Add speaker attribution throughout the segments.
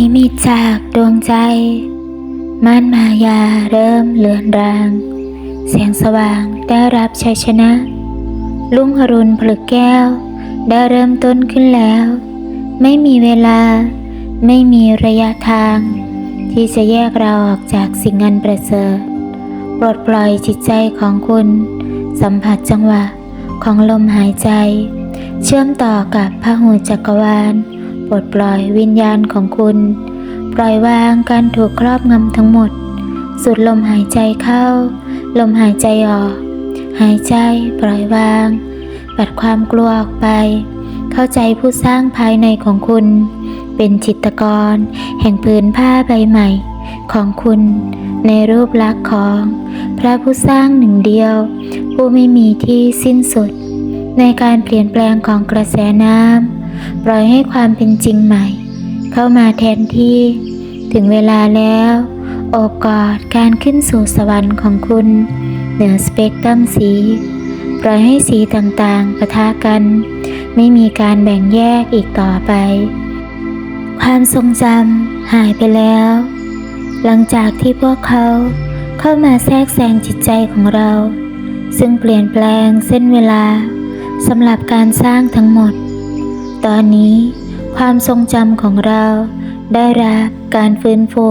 Speaker 1: นิมิตจากดวงใจ ม่านมายาเริ่มเลือนราง แสงสว่างได้รับชัยชนะ ลุ่งอรุณผลึกแก้ว ได้เริ่มต้นขึ้นแล้ว ไม่มีเวลา ไม่มีระยะทาง ที่จะแยกเราออกจากสิ่งอันประเสริฐ ปลดปล่อยจิตใจของคุณ สัมผัสจังหวะของลมหายใจ เชื่อมต่อกับพหูจักรวาล ปลดปล่อยวิญญาณของคุณ ปล่อยวางการถูกครอบงำทั้งหมดสูดลมหายใจเข้า ลมหายใจออก หายใจปล่อยวาง ปัดความกลัวออกไป เข้าใจผู้สร้างภายในของคุณ เป็นจิตกร แห่งผืนผ้าใบใหม่ ของคุณในรูปลักษณ์ของพระผู้สร้างหนึ่งเดียว ผู้ไม่มีที่สิ้นสุด ในการเปลี่ยนแปลงของกระแสน้ำ ปล่อยให้ความเป็นจริงใหม่ เข้ามาแทนที่ ถึงเวลาแล้ว โอกอดการขึ้นสู่สวรรค์ของคุณ เหนือสเปกตรัมสี ปล่อยให้สีต่างๆปะทะกัน ไม่มีการแบ่งแยกอีกต่อไป ความทรงจำหายไปแล้ว หลังจากที่พวกเขาเข้ามาแทรกแซงจิตใจของเรา ซึ่งเปลี่ยนแปลงเส้นเวลาสำหรับการสร้างทั้งหมด ตอนนี้ความทรงจำของเราได้รับการฟื้นฟู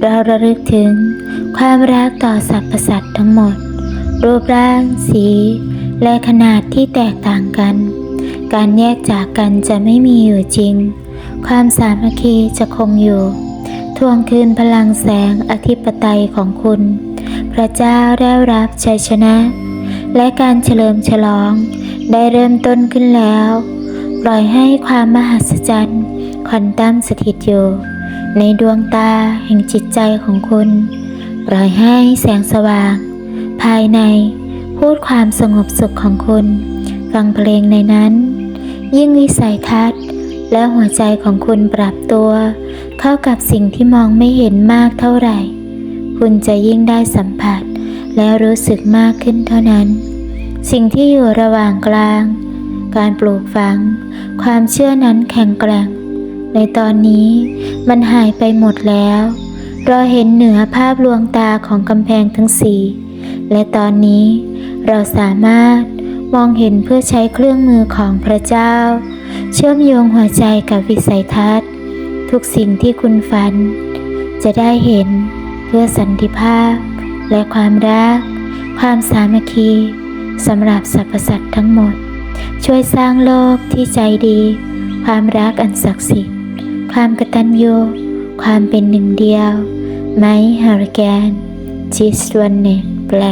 Speaker 1: เราระลึกถึงความรักต่อสรรพสัตว์ทั้งหมด รูปร่าง สี และขนาดที่แตกต่างกัน การแยกจากกันจะไม่มีอยู่จริง ความสามัคคีจะคงอยู่ ทวงคืนพลังแสงอธิปไตยของคุณ พระเจ้าได้รับชัยชนะ และการเฉลิมฉลองได้เริ่มต้นขึ้นแล้ว ปล่อยให้ความมหัศจรรย์ควันตั้มสถิตอยู่ ในดวงตาแห่งจิตใจของคุณ ปล่อยให้แสงสว่าง ภายในพูดความสงบสุขของคุณ ฟังเพลงในนั้น ยิ่งวิสัยทัศน์ และหัวใจของคุณปรับตัว เข้ากับสิ่งที่มองไม่เห็นมากเท่าไหร่ คุณจะยิ่งได้สัมผัส และรู้สึกมากขึ้นเท่านั้น สิ่งที่อยู่ระหว่างกลาง การปลูกฝัง ความเชื่อนั้นแข็งแกร่ง ในตอนนี้มันหายไปหมดแล้วเราเห็นเหนือภาพลวงตาของกำแพงทั้งสี่และตอนนี้เราสามารถมองเห็นเพื่อใช้เครื่องมือของพระเจ้า เชื่อมโยงหัวใจกับวิสัยทัศน์ ทุกสิ่งที่คุณฝัน จะได้เห็นเพื่อสันติภาพ และความรัก ความสามัคคีสำหรับสรรพสัตว์ทั้งหมด ช่วยสร้างโลกที่ใจดี ความรักอันศักดิ์สิทธิ์ ความกตัญญู ความเป็นหนึ่งเดียว ไมฮาริแกนจิสวันเนแปล